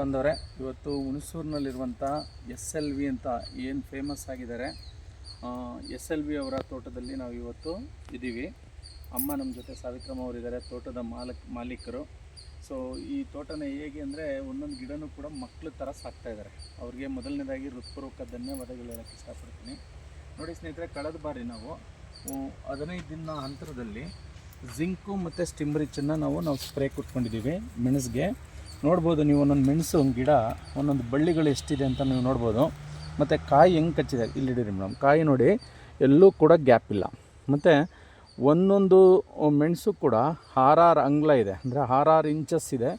ಬಂದವರೆ. ಇವತ್ತು ಹುಣಸೂರಿನಲ್ಲಿರುವಂಥ S L V ಅಂತ ಏನು ಫೇಮಸ್ ಆಗಿದ್ದಾರೆ ಎಸ್ ಎಲ್ ವಿ ಅವರ ತೋಟದಲ್ಲಿ ನಾವು ಇವತ್ತು ಇದ್ದೀವಿ ಅಮ್ಮ ನಮ್ಮ ಜೊತೆ ಸಾವಿತ್ರಮ್ಮ ಅವರಿದ್ದಾರೆ, ತೋಟದ ಮಾಲಕ್, ಮಾಲೀಕರು. ಸೊ ಈ ತೋಟನ ಹೇಗೆ ಅಂದರೆ ಒಂದೊಂದು ಗಿಡನೂ ಕೂಡ ಮಕ್ಕಳ ಥರ ಸಾಕ್ತಾ ಇದ್ದಾರೆ. ಅವ್ರಿಗೆ ಮೊದಲನೇದಾಗಿ ಹೃತ್ಪೂರ್ವಕ ಧನ್ಯವಾದಗಳು ಹೇಳೋಕ್ಕೆ ಇಷ್ಟಪಡ್ತೀನಿ. ನೋಡಿ ಸ್ನೇಹಿತರೆ, ಕಳೆದ ಬಾರಿ ನಾವು ಹದಿನೈದು ದಿನ ಅಂತರದಲ್ಲಿ ಜಿಂಕು ಮತ್ತು ಸ್ಟಿಮ್ರಿಚನ್ನು ನಾವು ನಾವು ಸ್ಪ್ರೇ ಕೊಟ್ಕೊಂಡಿದ್ದೀವಿ ಮೆಣಸಿಗೆ. ನೋಡ್ಬೋದು ನೀವು ಒಂದೊಂದು ಮೆಣಸು ಗಿಡ, ಒಂದೊಂದು ಬಳ್ಳಿಗಳು ಎಷ್ಟಿದೆ ಅಂತ ನೀವು ನೋಡ್ಬೋದು. ಮತ್ತು ಕಾಯಿ ಹೆಂಗೆ ಕಚ್ಚಿದೆ? ಇಲ್ಲಿ ಹಿಡೀರಿ ಮೇಡಮ್. ಕಾಯಿ ನೋಡಿ, ಎಲ್ಲೂ ಕೂಡ ಗ್ಯಾಪ್ ಇಲ್ಲ. ಮತ್ತು ಒಂದೊಂದು ಮೆಣಸು ಕೂಡ ಆರಾರು ಅಂಗ್ಲ ಇದೆ. ಅಂದರೆ ಆರಾರು ಇಂಚಸ್ ಇದೆ.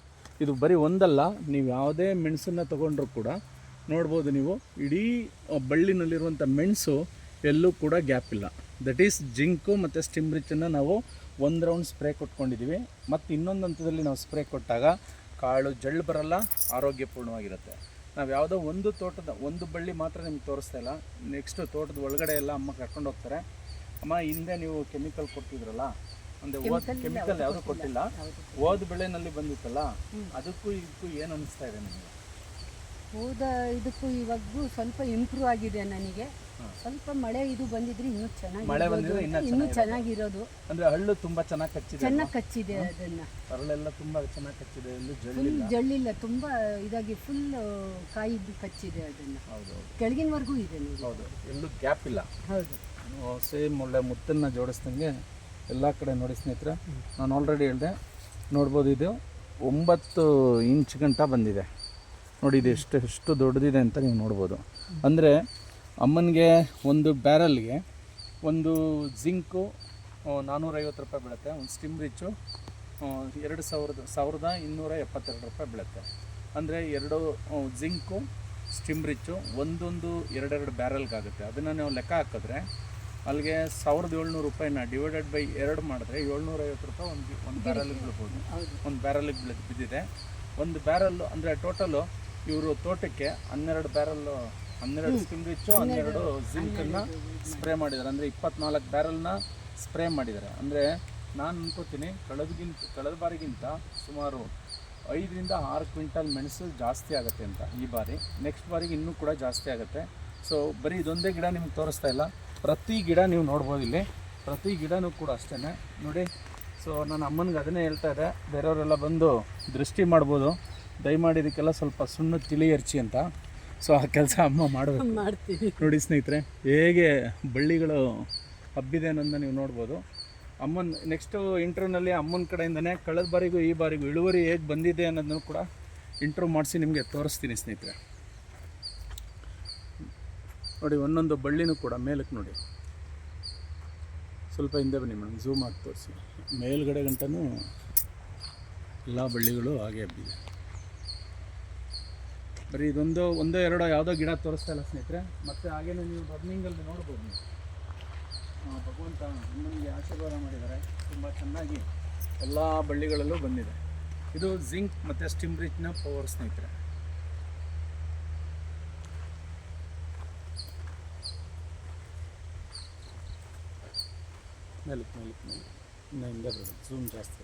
ಇದು ಬರೀ ಒಂದಲ್ಲ, ನೀವು ಯಾವುದೇ ಮೆಣಸನ್ನು ತೊಗೊಂಡ್ರೂ ಕೂಡ ನೋಡ್ಬೋದು ನೀವು, ಇಡೀ ಬಳ್ಳಿನಲ್ಲಿರುವಂಥ ಮೆಣಸು ಎಲ್ಲೂ ಕೂಡ ಗ್ಯಾಪ್ ಇಲ್ಲ. ದಟ್ ಈಸ್ ಜಿಂಕು ಮತ್ತು ಸ್ಟಿಮ್ರಿಚನ್ನು ನಾವು ಒಂದು ರೌಂಡ್ ಸ್ಪ್ರೇ ಕೊಟ್ಕೊಂಡಿದ್ದೀವಿ. ಮತ್ತು ಇನ್ನೊಂದು ಹಂತದಲ್ಲಿ ನಾವು ಸ್ಪ್ರೇ ಕೊಟ್ಟಾಗ ಕಾಳು ಜಳ್ಳು ಬರಲ್ಲ ಆರೋಗ್ಯಪೂರ್ಣವಾಗಿರುತ್ತೆ. ನಾವು ಯಾವುದೋ ಒಂದು ತೋಟದ ಒಂದು ಬಳ್ಳಿ ಮಾತ್ರ ನಿಮ್ಗೆ ತೋರಿಸ್ತಾ ಇಲ್ಲ. ನೆಕ್ಸ್ಟ್ ತೋಟದ ಒಳಗಡೆ ಎಲ್ಲ ಅಮ್ಮ ಕರ್ಕೊಂಡು ಹೋಗ್ತಾರೆ. ಅಮ್ಮ ಹಿಂದೆ ನೀವು ಕೆಮಿಕಲ್ ಕೊಟ್ಟಿದ್ರಲ್ಲ ಅಂದರೆ ಓದ್ ಕೆಮಿಕಲ್ ಯಾವುದೂ ಕೊಟ್ಟಿಲ್ಲ. ಓದ್ ಬೆಳೆನಲ್ಲಿ ಬಂದಿತ್ತಲ್ಲ ಅದಕ್ಕೂ ಇದಕ್ಕೂ ಏನು ಅನಿಸ್ತಾ ಇದೆ ನಿಮಗೆ? ಹೋದ ಇದಕ್ಕೂ ಇವಾಗೂ ಸ್ವಲ್ಪ ಇಂಪ್ರೂವ್ ಆಗಿದೆ ನನಗೆ. ಸ್ವಲ್ಪ ಮಳೆ ಇದು ಬಂದಿದ್ರೆ ಇನ್ನೂ ಚೆನ್ನಾಗಿ ಮಳೆ ಬಂದಿದ್ರೆ ಇನ್ನೂ ಇನ್ನೂ ಚೆನ್ನಾಗಿರೋದು. ಅಂದ್ರೆ ಹಳ್ಳು ತುಂಬಾ ಚೆನ್ನಾಗಿ ಕಚ್ಚಿದೆ ಚೆನ್ನಾಗಿ ಕಚ್ಚಿದೆ ಅದನ್ನ. ಅರಳೆಲ್ಲ ತುಂಬಾ ಚೆನ್ನಾಗಿ ಕಚ್ಚಿದೆ ಇಲ್ಲಿ ಫುಲ್ ಜಳ್ಳಿಲ್ಲ ತುಂಬಾ ಇದಾಗಿ ಫುಲ್ ಕಾಯಿ ಕಚ್ಚಿದೆ ಅದನ್ನ. ಹೌದು ಹೌದು. ಕೆಳಗಿನವರೆಗೂ ಇದೆ ನೀವು ಹೌದು ಎಲ್ಲೂ ಗ್ಯಾಪ್ ಇಲ್ಲ. ಹೌದು. ಸೇಮ್ ಒಳ್ಳೆ ಮುತ್ತನ್ನ ಜೋಡಿಸ್ದಂಗೆ ಎಲ್ಲ ಕಡೆ ನೋಡಿ ಸ್ನೇಹಿತರೆ ನಾನು ಆಲ್ರೆಡಿ ಹೇಳಿದೆ ನೋಡ್ಬೋದು ಇದು ಒಂಬತ್ತು ಇಂಚ್ ಗಂಟ ಬಂದಿದೆ. ನೋಡಿ ಇದು ಎಷ್ಟು ಎಷ್ಟು ದೊಡ್ಡದಿದೆ ಅಂತ ನೀವು ನೋಡ್ಬೋದು. ಅಂದರೆ ಅಮ್ಮನಿಗೆ ಒಂದು ಬ್ಯಾರಲ್ಗೆ ಒಂದು ಜಿಂಕು ನಾನ್ನೂರೈವತ್ತು ರೂಪಾಯಿ ಬೀಳುತ್ತೆ ಒಂದು ಸ್ಟಿಮ್ ರಿಚ್ಚು ಎರಡು ಸಾವಿರದ ಸಾವಿರದ ಇನ್ನೂರ ಎಪ್ಪತ್ತೆರಡು ರೂಪಾಯಿ ಬೀಳುತ್ತೆ. ಅಂದರೆ ಎರಡು ಜಿಂಕು ಸ್ಟಿಮ್ ರಿಚ್ಚು ಒಂದೊಂದು ಎರಡೆರಡು ಬ್ಯಾರಲ್ಗಾಗುತ್ತೆ. ಅದನ್ನು ನಾವು ಲೆಕ್ಕ ಹಾಕಿದ್ರೆ ಅಲ್ಲಿಗೆ ಸಾವಿರದ ಏಳ್ನೂರು ರೂಪಾಯಿನ ಡಿವೈಡೆಡ್ ಬೈ ಎರಡು ಮಾಡಿದ್ರೆ ಏಳ್ನೂರೈವತ್ತು ರೂಪಾಯಿ ಒಂದು ಒಂದು ಬ್ಯಾರಲ್ಗೆ ಬೀಳ್ಬೋದು. ಒಂದು ಬ್ಯಾರಲಿಗೆ ಬೀಳ್ ಬಿದ್ದಿದೆ. ಒಂದು ಬ್ಯಾರಲ್ಲು ಅಂದರೆ ಟೋಟಲು ಇವರು ತೋಟಕ್ಕೆ ಹನ್ನೆರಡು ಬ್ಯಾರಲ್ಲು ಹನ್ನೆರಡು ಸ್ಕಿನ್ ರಿಚ್ಚು ಹನ್ನೆರಡು ಜಿಂಕನ್ನು ಸ್ಪ್ರೇ ಮಾಡಿದ್ದಾರೆ. ಅಂದರೆ ಇಪ್ಪತ್ನಾಲ್ಕು ಬ್ಯಾರಲ್ನ ಸ್ಪ್ರೇ ಮಾಡಿದ್ದಾರೆ. ಅಂದರೆ ನಾನು ಅನ್ಕೋತೀನಿ ಕಳೆದಗಿಂತ ಕಳೆದ ಬಾರಿಗಿಂತ ಸುಮಾರು ಐದರಿಂದ ಆರು ಕ್ವಿಂಟಲ್ ಮೆಣಸು ಜಾಸ್ತಿ ಆಗುತ್ತೆ ಅಂತ ಈ ಬಾರಿ. ನೆಕ್ಸ್ಟ್ ಬಾರಿಗೆ ಇನ್ನೂ ಕೂಡ ಜಾಸ್ತಿ ಆಗುತ್ತೆ. ಸೊ ಬರೀ ಇದೊಂದೇ ಗಿಡ ನಿಮ್ಗೆ ತೋರಿಸ್ತಾ ಇಲ್ಲ. ಪ್ರತಿ ಗಿಡ ನೀವು ನೋಡ್ಬೋದು ಇಲ್ಲಿ. ಪ್ರತಿ ಗಿಡನೂ ಕೂಡ ಅಷ್ಟೇ ನೋಡಿ. ಸೊ ನನ್ನ ಅಮ್ಮನಿಗೆ ಅದನ್ನೇ ಹೇಳ್ತಾ ಇದೆ ಬೇರೆಯವರೆಲ್ಲ ಬಂದು ದೃಷ್ಟಿ ಮಾಡ್ಬೋದು. ದಯಮಾಡಿ ಇದಕ್ಕೆಲ್ಲ ಸ್ವಲ್ಪ ಸುಣ್ಣ ತಿಳಿ ಎರ್ಚಿ ಅಂತ. ಸೊ ಆ ಕೆಲಸ ಅಮ್ಮ ಮಾಡಬೇಕು. ಮಾಡ್ತೀವಿ. ನೋಡಿ ಸ್ನೇಹಿತರೆ ಹೇಗೆ ಬಳ್ಳಿಗಳು ಹಬ್ಬಿದೆ ಅನ್ನೋದನ್ನ ನೀವು ನೋಡ್ಬೋದು. ಅಮ್ಮನ ನೆಕ್ಸ್ಟು ಇಂಟ್ರ್ಯೂನಲ್ಲಿ ಅಮ್ಮನ ಕಡೆಯಿಂದನೇ ಕಳೆದ ಬಾರಿಗೂ ಈ ಬಾರಿಗೂ ಇಳುವರಿ ಹೇಗೆ ಬಂದಿದೆ ಅನ್ನೋದನ್ನು ಕೂಡ ಇಂಟ್ರ್ಯೂ ಮಾಡಿಸಿ ನಿಮಗೆ ತೋರಿಸ್ತೀನಿ ಸ್ನೇಹಿತರೆ. ನೋಡಿ ಒಂದೊಂದು ಬಳ್ಳಿನೂ ಕೂಡ ಮೇಲಕ್ಕೆ ನೋಡಿ. ಸ್ವಲ್ಪ ಹಿಂದೆ ಬನ್ನಿ ಮೇಡಮ್ ಝೂಮ್ ಆಗಿ ತೋರಿಸಿ. ಮೇಲ್ಗಡೆ ಗಂಟನೂ ಎಲ್ಲ ಬಳ್ಳಿಗಳು ಹಾಗೆ ಹಬ್ಬಿದೆ. ಬರೀ ಇದೊಂದು, ಒಂದೋ ಎರಡೋ ಯಾವುದೋ ಗಿಡ ತೋರಿಸ್ತಾ ಇಲ್ಲ ಸ್ನೇಹಿತರೆ. ಮತ್ತು ಹಾಗೇನೆ ನೀವು ರನ್ನಿಂಗಲ್ಲಿ ನೋಡ್ಬೋದು ನೀವು. ಭಗವಂತ ನಮಗೆ ಆಶೀರ್ವಾದ ಮಾಡಿದ್ದಾರೆ. ತುಂಬ ಚೆನ್ನಾಗಿ ಎಲ್ಲ ಬಳ್ಳಿಗಳಲ್ಲೂ ಬಂದಿದೆ. ಇದು ಜಿಂಕ್ ಮತ್ತು ಸ್ಟಿಮ್ರಿಚ್ನ ಪವರ್ ಸ್ನೇಹಿತರೆ. ಮೇಲಕ್ಕೆ ಮೇಲಕ್ಕೆ ಮೇಲೆ ಇನ್ನೂ ಹಿಂದೆ ಬರೋದು. ಝೂಮ್ ಜಾಸ್ತಿ